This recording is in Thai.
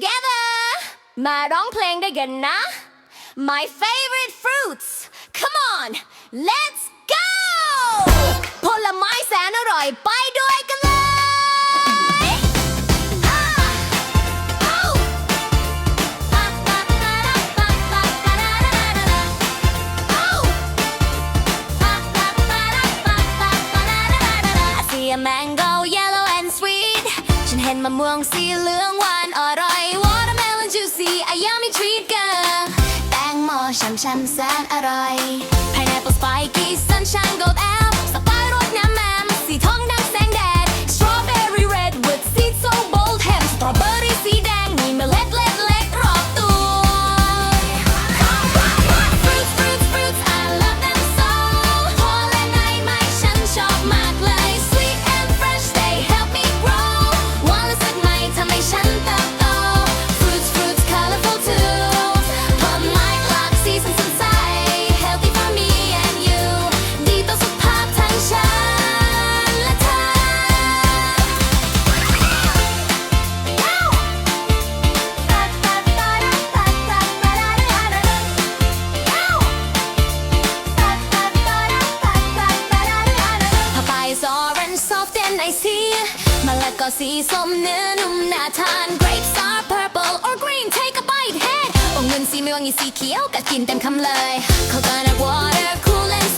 together มาร้องเพลงด้วยกันนะ My favorite fruits Come on let's go ผลไม้แสนอร่อยไปด้วยกันเลยอ่าเอาปะปะปะระปะปะปะระระระระระเอาปะปะปะระปะปะปะระระระระระ I see a mango yellow and sweet ฉันเห็นมะม่วงสีเหลืองหวาน ฉันแสนอร่อย soft and icy มะละกอสีส้มเนื้อนุ่มน่าทาน Grapes are purple or green take a bite head องุ่นสีม่วงอีสีเขียวกัดกินเต็มคำเลย Coconut water cool and